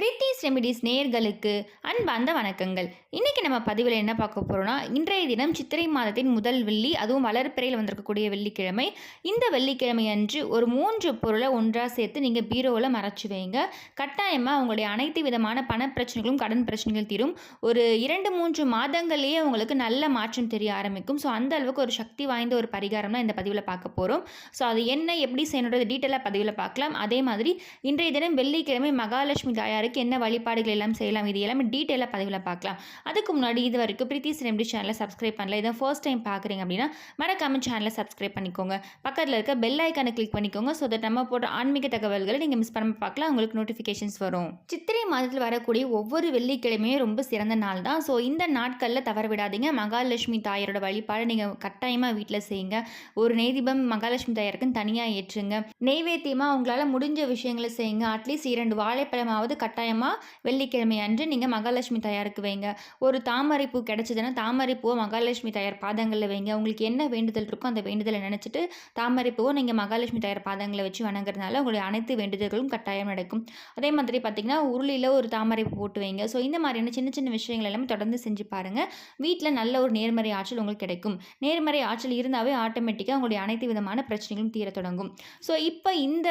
Preethi's remedies நேயர்களுக்கு அன்பார்ந்த வணக்கங்கள். இன்றைக்கி நம்ம பதிவில் என்ன பார்க்க போகிறோம்னா இன்றைய தினம் சித்திரை மாதத்தின் முதல் வெள்ளி அதுவும் வளர்ப்பிறையில் வந்திருக்கக்கூடிய வெள்ளிக்கிழமை. இந்த வெள்ளிக்கிழமை அன்று ஒரு மூன்று பொருளை ஒன்றாக சேர்த்து நீங்கள் பீரோவில் மறைச்சு வைங்க. கட்டாயமாக உங்களுடைய அனைத்து விதமான பண பிரச்சனைகளும் கடன் பிரச்சனைகள் தீரும். ஒரு இரண்டு மூன்று மாதங்கள்லேயே உங்களுக்கு நல்ல மாற்றம் தெரிய ஆரம்பிக்கும். ஸோ அந்த அளவுக்கு ஒரு சக்தி வாய்ந்த ஒரு பரிகாரம் தான் இந்த பதிவில் பார்க்க போகிறோம் ஸோ அது என்ன எப்படி செய்யணுன்றது டீட்டெயிலாக பதிவில் பார்க்கலாம். அதே மாதிரி இன்றைய தினம் வெள்ளிக்கிழமை மகாலட்சுமி தாயாருக்கு என்ன வழிபாடுகள் எல்லாம் செய்யலாம் இது எல்லாமே டீட்டெயிலாக பதிவில் பார்க்கலாம். அதுக்கு முன்னாடி இது வரைக்கும் பிரீத்திஸ் ரெமடி சேனலை சப்ஸ்கிரைப் பண்ணல இதை ஃபர்ஸ்ட் டைம் பார்க்குறீங்க அப்படின்னா மறக்காம சேனலை சப்ஸ்கிரைப் பண்ணிக்கோங்க. பக்கத்தில் இருக்க பெல் ஐக்கானை கிளிக் பண்ணிக்கோங்க ஸோ தட் நம்ம போடுற ஆன்மீக தகவல்களை நீங்கள் மிஸ் பண்ணாமல் பார்க்கலாம் உங்களுக்கு நோட்டிஃபிகேஷன்ஸ் வரும். சித்திரை மாதத்தில் வரக்கூடிய ஒவ்வொரு வெள்ளிக்கிழமையும் ரொம்ப சிறந்த நாள் தான். ஸோ இந்த நாட்களில் தவற விடாதீங்க. மகாலட்சுமி தாயரோட வழிபாடு நீங்கள் கட்டாயமாக வீட்டில் செய்யுங்க. ஒரு நெய்தீபம் மகாலட்சுமி தாயாருக்குன்னு தனியாக ஏற்றுங்க. நெய்வேத்தியமாக உங்களால் முடிஞ்ச விஷயங்களை செய்யுங்க. அட்லீஸ்ட் இரண்டு வாழைப்பழமாவது கட்டாயமாக வெள்ளிக்கிழமை அன்று நீங்கள் மகாலட்சுமி தாயாருக்கு வைங்க. ஒரு தாமரை பூ கிடச்சிதுன்னா தாமரை பூவை மகாலட்சுமி தாயார் பாதங்களில் வைங்க. உங்களுக்கு என்ன வேண்டுதல் இருக்கோ அந்த வேண்டுதலை நினச்சிட்டு தாமரை பூவை நீங்கள் மகாலட்சுமி தாயார் பாதங்களை வச்சு வணங்குறதுனால உங்களுடைய அனைத்து வேண்டுதல்களும் கட்டாயம் நடக்கும். அதே மாதிரி பார்த்தீங்கன்னா உருளியில் ஒரு தாமரை பூ போட்டு வைங்க. ஸோ இந்த மாதிரியான சின்ன சின்ன விஷயங்கள் எல்லாமே தொடர்ந்து செஞ்சு பாருங்கள் வீட்டில் நல்ல ஒரு நேர்மறை ஆற்றல் உங்களுக்கு கிடைக்கும். நேர்மறை ஆற்றல் இருந்தாவே ஆட்டோமேட்டிக்காக உங்களுடைய அனைத்து விதமான பிரச்சனைகளும் தீர தொடங்கும். ஸோ இப்போ இந்த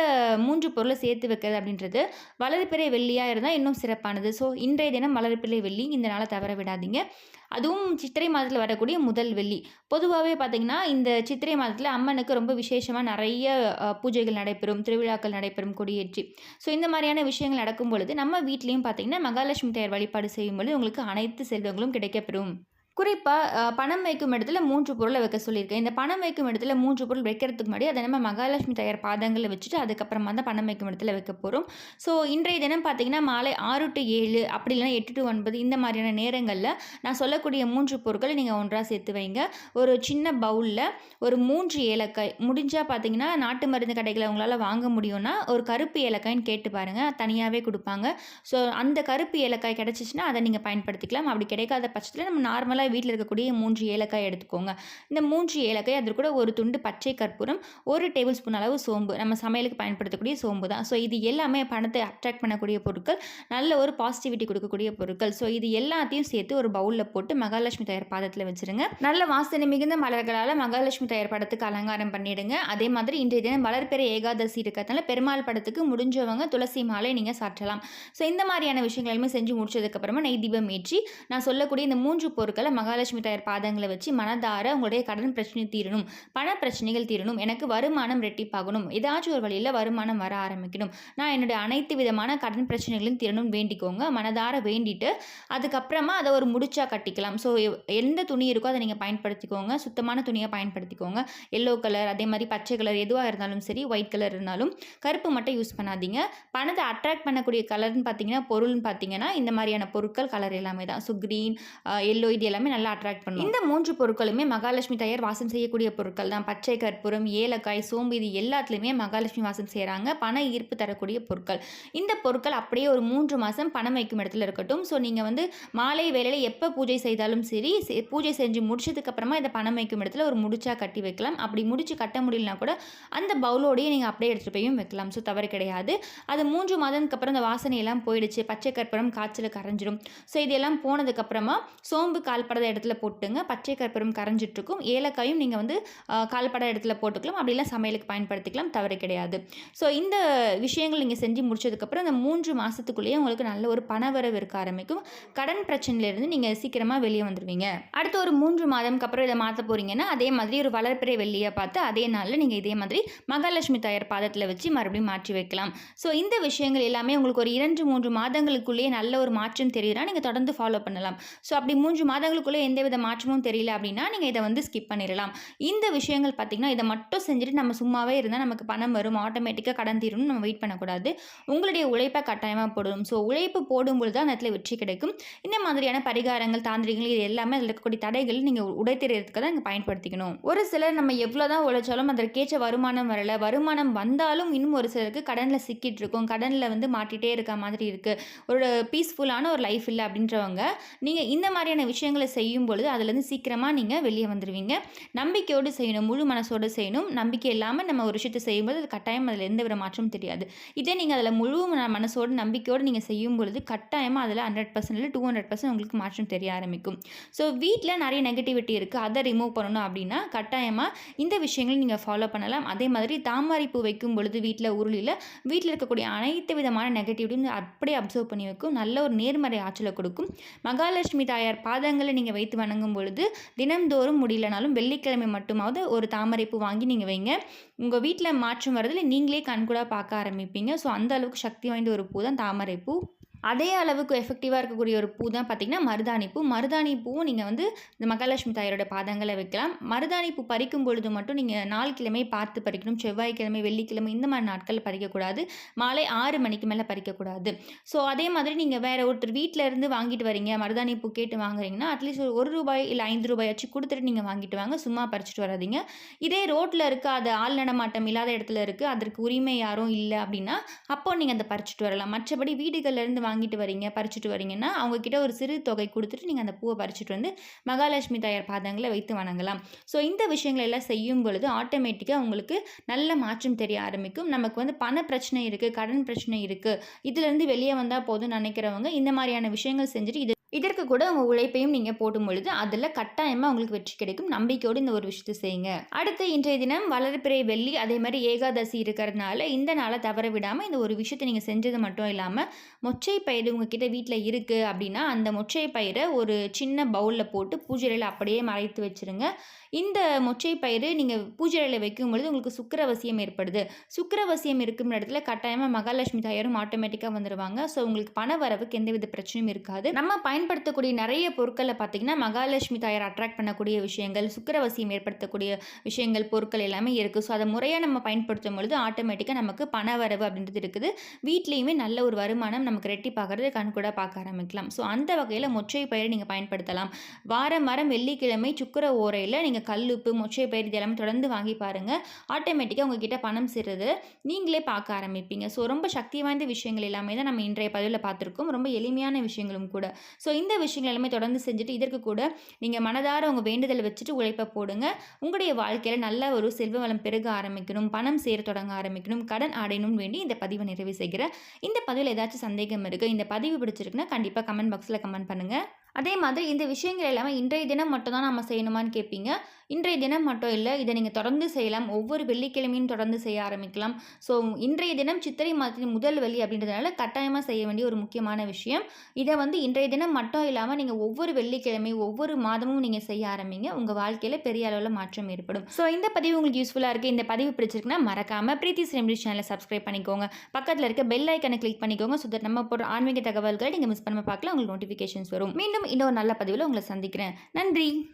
மூன்று பொருளை சேர்த்து வைக்கிறது அப்படின்றது வலது பெரிய வெள்ளியாக இருந்தால் இன்னும் சிறப்பானது. ஸோ இன்றைய தினம் மலர்பிள்ளை வெள்ளி. இந்த நாளை தவற விடாதீங்க. அதுவும் சித்திரை மாதத்தில் வரக்கூடிய முதல் வெள்ளி. பொதுவாகவே பார்த்திங்கன்னா இந்த சித்திரை மாதத்தில் அம்மனுக்கு ரொம்ப விசேஷமாக நிறைய பூஜைகள் நடைபெறும். திருவிழாக்கள் நடைபெறும் கொடியேற்றி. ஸோ இந்த மாதிரியான விஷயங்கள் நடக்கும் பொழுது நம்ம வீட்லேயும் பார்த்திங்கன்னா மகாலட்சுமி தேர் வழிபாடு செய்யும் பொழுது உங்களுக்கு அனைத்து செல்வங்களும் கிடைக்கப்பெறும். குறிப்பாக பணம் வைக்கும் இடத்துல மூன்று பொருளை வைக்க சொல்லியிருக்கேன். இந்த பணம் வைக்கும் இடத்துல மூன்று பொருள் வைக்கிறதுக்கு முன்னாடி அதை நம்ம மகாலட்சுமி தயார் பாதங்களில் வச்சுட்டு அதுக்கப்புறமா தான் பணம் வைக்கும் இடத்துல வைக்க போகிறோம் ஸோ இன்றைய தினம் பார்த்தீங்கன்னா மாலை ஆறு டு ஏழு அப்படி இல்லைனா எட்டு டு ஒன்பது இந்த மாதிரியான நேரங்களில் நான் சொல்லக்கூடிய மூன்று பொருட்களை நீங்கள் ஒன்றாக சேர்த்து வைங்க. ஒரு சின்ன பவுலில் ஒரு மூன்று ஏலக்காய். முடிஞ்சால் பார்த்தீங்கன்னா நாட்டு மருந்து கடைகளை உங்களால் வாங்க முடியும்னா ஒரு கருப்பு ஏலக்காய்ன்னு கேட்டு பாருங்கள் தனியாகவே கொடுப்பாங்க. ஸோ அந்த கருப்பு ஏலக்காய் கிடச்சிச்சின்னா அதை நீங்கள் பயன்படுத்திக்கலாம். அப்படி கிடைக்காத பட்சத்தில் நம்ம நார்மலாக வீட்டில் இருக்கக்கூடிய மூன்று ஏலக்காய் எடுத்துக்கோங்க. இந்த மூன்று ஏலக்காய் அது கூட ஒரு துண்டு பச்சை கற்பூரம் ஒரு டேபிள் ஸ்பூன் அளவு சோம்பு. நம்ம சமையலுக்கு பயன்படுத்தக்கூடிய சோம்பு தான். ஸோ இது எல்லாமே பணத்தை அட்ராக்ட் பண்ணக்கூடிய பொருட்கள் நல்ல ஒரு பாசிட்டிவிட்டி கொடுக்கக்கூடிய பொருட்கள். ஸோ இது எல்லாத்தையும் சேர்த்து ஒரு பவுலில் போட்டு மகாலட்சுமி தயார் பாதத்தில் வச்சுருங்க. நல்ல வாசனை மிகுந்த மலர்களால் மகாலட்சுமி தயார் படத்துக்கு அலங்காரம் பண்ணிடுங்க. அதே மாதிரி இன்றைய தினம் வளர்பெற ஏகாதசி இருக்கிறதுனால பெருமாள் படத்துக்கு முடிஞ்சவங்க துளசி மாலை நீங்கள் சாற்றலாம். ஸோ இந்த மாதிரியான விஷயங்களையுமே செஞ்சு முடிச்சதுக்கப்புறமா நெய் தீபம் ஏற்றி நான் சொல்லக்கூடிய இந்த மூன்று பொருட்களை மகாலட்சுமி தாயார் பாதங்களை வச்சு மனதார உங்களுடைய கடன் பிரச்சனை தீரணும் பண பிரச்சனைகள் தீரணும் எனக்கு வருமானம் ரெட்டிப்பாகணும் ஏதாச்சும் ஒரு வழியில் வருமானம் வர ஆரம்பிக்கணும். நான் என்னுடைய அனைத்து விதமான கடன் பிரச்சனைகளையும் தீரணும் வேண்டிக்கோங்க. மனதார வேண்டிட்டு அதுக்கப்புறமா அதை ஒரு முடிச்சா கட்டிக்கலாம். ஸோ எந்த துணி இருக்கோ அதை நீங்கள் பயன்படுத்திக்கோங்க. சுத்தமான துணியை பயன்படுத்திக்கோங்க. எல்லோ கலர் அதே மாதிரி பச்சை கலர் எதுவாக இருந்தாலும் சரி ஒயிட் கலர் இருந்தாலும் கருப்பு மட்டும் யூஸ் பண்ணாதீங்க. பணத்தை அட்ராக்ட் பண்ணக்கூடிய கலர்னு பார்த்தீங்கன்னா பொருள்னு பார்த்தீங்கன்னா இந்த மாதிரியான பொருட்கள் கலர் எல்லாமே தான். ஸோ க்ரீன் எல்லோ இது எல்லாமே நல்லா அட்ராக்ட் பண்ணும். இந்த மூன்று பொருட்களுமே மகாலட்சுமி தயார் வாசம் செய்யக்கூடிய பொருட்கள் தான். பச்சை கற்பூரம் ஏலக்காய் சோம்பு இது எல்லாத்துலேயுமே மகாலட்சுமி வாசம் செய்கிறாங்க பண ஈர்ப்பு தரக்கூடிய பொருட்கள். இந்த பொருட்கள் அப்படியே ஒரு மூன்று மாதம் பணம் வைக்கும் இடத்துல இருக்கட்டும். ஸோ நீங்கள் வந்து மாலை வேலையில் எப்போ பூஜை செய்தாலும் சரி பூஜை செஞ்சு முடிச்சதுக்கப்புறமா இதை பணம் வைக்கும் இடத்துல ஒரு முடிச்சா கட்டி வைக்கலாம். அப்படி முடிச்சு கட்ட முடியலனா கூட அந்த பவுலோடையே நீங்கள் அப்படியே எடுத்துகிட்டு போயும் வைக்கலாம். ஸோ தவறு கிடையாது. அது மூன்று மாதத்துக்கு அப்புறம் அந்த வாசனையெல்லாம் போயிடுச்சு. பச்சை கற்பூரம் காய்ச்சல் கரைஞ்சிரும் ஸோ இதெல்லாம் போனதுக்கப்புறமா சோம்பு கால்படாத இடத்துல போட்டுங்க. பச்சை கற்பூரம் கரைஞ்சிட்ருக்கும். ஏலக்காயும் நீங்கள் வந்து கால்படாத இடத்துல போட்டுக்கலாம். அப்படிலாம் சமையலுக்கு பயன்படுத்திக்கலாம். தவறு கிடையாது. ஸோ இந்த விஷயங்கள் நீங்கள் செஞ்சு முடிச்சதுக்கப்புறம் அந்த மூன்று மாதத்துக்குள்ளேயே உங்களுக்கு நல்ல ஒரு பணவரவு இருக்க ஆரம்பிக்கும். கடன் பிரச்சனையிலேருந்து நீங்கள் சீக்கிரமாக வெளியே வந்துடுவீங்க அடுத்து ஒரு மூன்று மாதம்க்கு அப்புறம் இதை மாற்ற போகிறீங்கன்னா அதே மாதிரி ஒரு வளர்ப்பிறை வெள்ளியை பார்த்து அதே நாளில் நீங்கள் இதே மாதிரி மகாலட்சுமி தாயார் பாதத்தில் வச்சு மறுபடியும் மாற்றி வைக்கலாம். ஸோ இந்த விஷயங்கள் எல்லாமே உங்களுக்கு ஒரு இரண்டு மூன்று மாதங்களுக்குள்ளேயே நல்ல ஒரு மாற்றம் தெரியுதுன்னா நீங்கள் தொடர்ந்து ஃபாலோ பண்ணலாம். ஸோ அப்படி மூன்று மாதங்கள் மாதங்களுக்குள்ளே எந்தவித மாற்றமும் தெரியல அப்படின்னா நீங்கள் இதை வந்து ஸ்கிப் பண்ணிடலாம் இந்த விஷயங்கள் பார்த்திங்கன்னா இதை மட்டும் செஞ்சுட்டு நம்ம சும்மாவே இருந்தால் நமக்கு பணம் வரும் ஆட்டோமேட்டிக்காக கடன் தீரும்னு நம்ம வெயிட் பண்ணக்கூடாது. உங்களுடைய உழைப்பை கட்டாயமாக போடணும். ஸோ உழைப்பு போடும்பொழுது தான் அந்த இடத்துல வெற்றி கிடைக்கும். இந்த மாதிரியான பரிகாரங்கள் தாந்திரிகள் இது எல்லாமே அதில் இருக்கக்கூடிய தடைகள் நீங்கள் உடைத்தெறியறதுக்கு தான் நீங்கள் பயன்படுத்திக்கணும். ஒரு சிலர் நம்ம எவ்வளோ தான் உழைச்சாலும் அதற்கேற்ற வருமானம் வரல. வருமானம் வந்தாலும் இன்னும் ஒரு சிலருக்கு கடனில் சிக்கிட்டு இருக்கும். கடனில் வந்து மாட்டிகிட்டே இருக்க மாதிரி இருக்குது ஒரு பீஸ்ஃபுல்லான ஒரு லைஃப் இல்லை அப்படின்றவங்க நீங்கள் இந்த மாதிரியான விஷயங்களை விஷயங்களை செய்யும் பொழுது அதுலேருந்து சீக்கிரமாக நீங்கள் வெளியே வந்துடுவீங்க நம்பிக்கையோடு செய்யணும் முழு மனசோடு செய்யணும். நம்பிக்கை இல்லாமல் நம்ம ஒரு விஷயத்தை செய்யும்போது அது கட்டாயம் அதில் எந்த வித மாற்றமும் தெரியாது. இதே நீங்கள் அதில் முழு மனசோடு நம்பிக்கையோடு நீங்கள் செய்யும் பொழுது கட்டாயமாக அதில் ஹண்ட்ரட் பர்சன்ட் இல்லை டூ ஹண்ட்ரட் பர்சன்ட் உங்களுக்கு மாற்றம் தெரிய ஆரம்பிக்கும். ஸோ வீட்டில் நிறைய நெகட்டிவிட்டி இருக்குது அதை ரிமூவ் பண்ணணும் அப்படின்னா கட்டாயமாக இந்த விஷயங்களை நீங்கள் ஃபாலோ பண்ணலாம். அதே மாதிரி தாமரை பூ வைக்கும் பொழுது வீட்டில் உருளியில் வீட்டில் இருக்கக்கூடிய அனைத்து விதமான நெகட்டிவிட்டியும் அப்படியே அப்சர்வ் பண்ணி வைக்கும். நல்ல ஒரு நேர்மறை ஆற்றலை கொடுக்கும். மகாலட்சுமி தாயார் பாதங்களை நீங்கள் வைத்து வணங்கும் பொழுது தினம்தோறும் முடியலனாலும் வெள்ளிக்கிழமை மட்டுமாவது ஒரு தாமரைப்பூ வாங்கி நீங்கள் வைங்க. உங்கள் வீட்டில் மாற்றம் வரதில் நீங்களே கண்கூடாக பார்க்க ஆரம்பிப்பீங்க. ஸோ அந்த அளவுக்கு சக்தி வாய்ந்த ஒரு பூ தான் தாமரைப்பூ. அதே அளவுக்கு எஃபெக்டிவாக இருக்கக்கூடிய ஒரு பூ தான் பார்த்திங்கன்னா மருதாணி பூ. மருதாணி பூவும் நீங்கள் வந்து இந்த மகாலட்சுமி தாயரோட பாதங்களை வைக்கலாம். மருதாணி பூ பறிக்கும் பொழுது மட்டும் நீங்கள் நாள் கிழமை பார்த்து பறிக்கணும். செவ்வாய்க்கிழமை வெள்ளிக்கிழமை இந்த மாதிரி நாட்களில் பறிக்கக்கூடாது. மாலை ஆறு மணிக்கு மேலே பறிக்கக்கூடாது. ஸோ அதே மாதிரி நீங்கள் வேறு ஒருத்தர் வீட்டில் இருந்து வாங்கிட்டு வரீங்க மருதாணி பூ கேட்டு வாங்குறீங்கன்னா அட்லீஸ்ட் ஒரு ஒரு ரூபாய் இல்லை ஐந்து ரூபாயாச்சும் கொடுத்துட்டு நீங்கள் வாங்கிட்டு வாங்க. சும்மா பறிச்சுட்டு வராதீங்க. இதே ரோட்டில் இருக்க அது ஆள் நடமாட்டம் இல்லாத இடத்துல இருக்குது அதற்கு உரிமை யாரும் இல்லை அப்படின்னா அப்போ நீங்கள் அதை பறிச்சுட்டு வரலாம். மற்றபடி வீடுகளிலேருந்து வாங்க வாங்கிட்டு வரீங்க பறிச்சுட்டு வரீங்கன்னா அவங்கக்கிட்ட ஒரு சிறு தொகை கொடுத்துட்டு நீங்கள் அந்த பூவை பறிச்சுட்டு வந்து மகாலட்சுமி தாயார் பாதங்களை வைத்து வணங்கலாம். ஸோ இந்த விஷயங்களை எல்லாம் செய்யும் பொழுது ஆட்டோமேட்டிக்காக உங்களுக்கு நல்ல மாற்றம் தெரிய ஆரம்பிக்கும். நமக்கு வந்து பண பிரச்சனை இருக்குது கடன் பிரச்சனை இருக்குது இதுலேருந்து வெளியே வந்தால் போதும்னு நினைக்கிறவங்க இந்த மாதிரியான விஷயங்கள் செஞ்சுட்டு இது இதற்கு கூட உங்கள் உழைப்பையும் நீங்கள் போடும் பொழுது அதில் கட்டாயமாக உங்களுக்கு வெற்றி கிடைக்கும். நம்பிக்கையோடு இந்த ஒரு விஷயத்தை செய்யுங்க. அடுத்து இன்றைய தினம் வளர்பிறை வெள்ளி அதே மாதிரி ஏகாதசி இருக்கிறதுனால இந்த நாளை தவற விடாமல் இந்த ஒரு விஷயத்தை நீங்கள் செஞ்சது மட்டும் இல்லாமல் மொச்சை பயிர் உங்ககிட்ட வீட்டில் இருக்குது அப்படின்னா அந்த மொச்சை பயிரை ஒரு சின்ன பவுலில் போட்டு பூஜையில் அப்படியே மறைத்து வச்சுருங்க. இந்த மொச்சை பயிறு நீங்கள் பூஜையில் வைக்கும் பொழுது உங்களுக்கு சுக்கிரவசியம் ஏற்படுது. சுக்கரவசியம் இருக்கும் இடத்துல கட்டாயமாக மகாலட்சுமி தாயாரும் ஆட்டோமேட்டிக்காக வந்துடுவாங்க ஸோ உங்களுக்கு பண வரவுக்கு எந்தவித பிரச்சனையும் இருக்காது. நம்ம பயன்படுத்தக்கூடிய நிறைய பொருட்களை பார்த்தீங்கன்னா மகாலட்சுமி தாயார் அட்ராக்ட் பண்ணக்கூடிய விஷயங்கள் சுக்கிரவசியம் ஏற்படுத்தக்கூடிய விஷயங்கள் பொருட்கள் எல்லாமே இருக்குது ஸோ அதை முறையாக நம்ம பயன்படுத்தும் பொழுது ஆட்டோமேட்டிக்காக நமக்கு பண வரவு அப்படின்றது இருக்குது. வீட்லேயுமே நல்ல ஒரு வருமானம் நமக்கு ரெட்டிப்பாகிறது கண்கூட பார்க்க ஆரம்பிக்கலாம். ஸோ அந்த வகையில் மொச்சை பயிரை நீங்கள் பயன்படுத்தலாம். வாரம் வாரம் வெள்ளிக்கிழமை சுக்கிர ஓரையில் நீங்கள் கல்லுப்பு மொச்சை பயிர் இது எல்லாமே தொடர்ந்து வாங்கி பாருங்கள் ஆட்டோமேட்டிக்காக உங்ககிட்ட பணம் சேர்றது நீங்களே பார்க்க ஆரம்பிப்பீங்க. ஸோ ரொம்ப சக்தி வாய்ந்த விஷயங்கள் எல்லாமே தான் நம்ம இன்றைய பதிவில் பார்த்துருக்கோம். ரொம்ப எளிமையான விஷயங்களும் கூட. ஸோ இந்த விஷயங்கள் எல்லாமே தொடர்ந்து செஞ்சுட்டு இதற்கு கூட நீங்கள் மனதார உங்கள் வேண்டுதல் வச்சுட்டு உழைப்பை போடுங்க. உங்களுடைய வாழ்க்கையில் நல்ல ஒரு செல்வ வளம் பெருக ஆரம்பிக்கணும் பணம் சேர தொடங்க ஆரம்பிக்கணும் கடன் அடையணும்னு வேண்டி இந்த பதிவை நிறைவு செய்கிறேன். இந்த பதிவில் ஏதாச்சும் சந்தேகம் இருக்குது இந்த பதிவு பிடிச்சிருக்குன்னா கண்டிப்பாக கமெண்ட் பாக்ஸில் கமெண்ட் பண்ணுங்கள் அதே மாதிரி இந்த விஷயங்கள் எல்லாமே இன்றைய தினம் மட்டும் தான் நம்ம செய்யணுமான்னு கேட்பீங்க இன்றைய தினம் மட்டும் இல்லை இதை நீங்கள் தொடர்ந்து செய்யலாம். ஒவ்வொரு வெள்ளிக்கிழமையும் தொடர்ந்து செய்ய ஆரம்பிக்கலாம். ஸோ இன்றைய தினம் சித்திரை மாதத்தின் முதல் வெள்ளி அப்படின்றதுனால கட்டாயமாக செய்ய வேண்டிய ஒரு முக்கியமான விஷயம். இதை வந்து இன்றைய தினம் மட்டும் இல்லாமல் நீங்கள் ஒவ்வொரு வெள்ளிக்கிழமை ஒவ்வொரு மாதமும் நீங்கள் செய்ய ஆரம்பிங்க. உங்கள் வாழ்க்கையில் பெரிய அளவில் மாற்றம் ஏற்படும். ஸோ இந்த பதிவு உங்களுக்கு யூஸ்ஃபுல்லாக இருக்குது இந்த பதிவு பிடிச்சிருக்குன்னா மறக்காமல் பிரீத்தி சிரம்பி சேனலை சப்ஸ்கிரைப் பண்ணிக்கோங்க. பக்கத்தில் இருக்க பெல் ஐக்கனை கிளிக் பண்ணிக்கோங்க. ஸோ தட் நம்ம போடுற ஆன்மீக தகவல்களை நீங்கள் மிஸ் பண்ண பார்க்கலாம் உங்களுக்கு நோட்டிஃபிகேஷன்ஸ் வரும். மீண்டும் இன்னொரு நல்ல பதிவில் உங்களை சந்திக்கிறேன். நன்றி.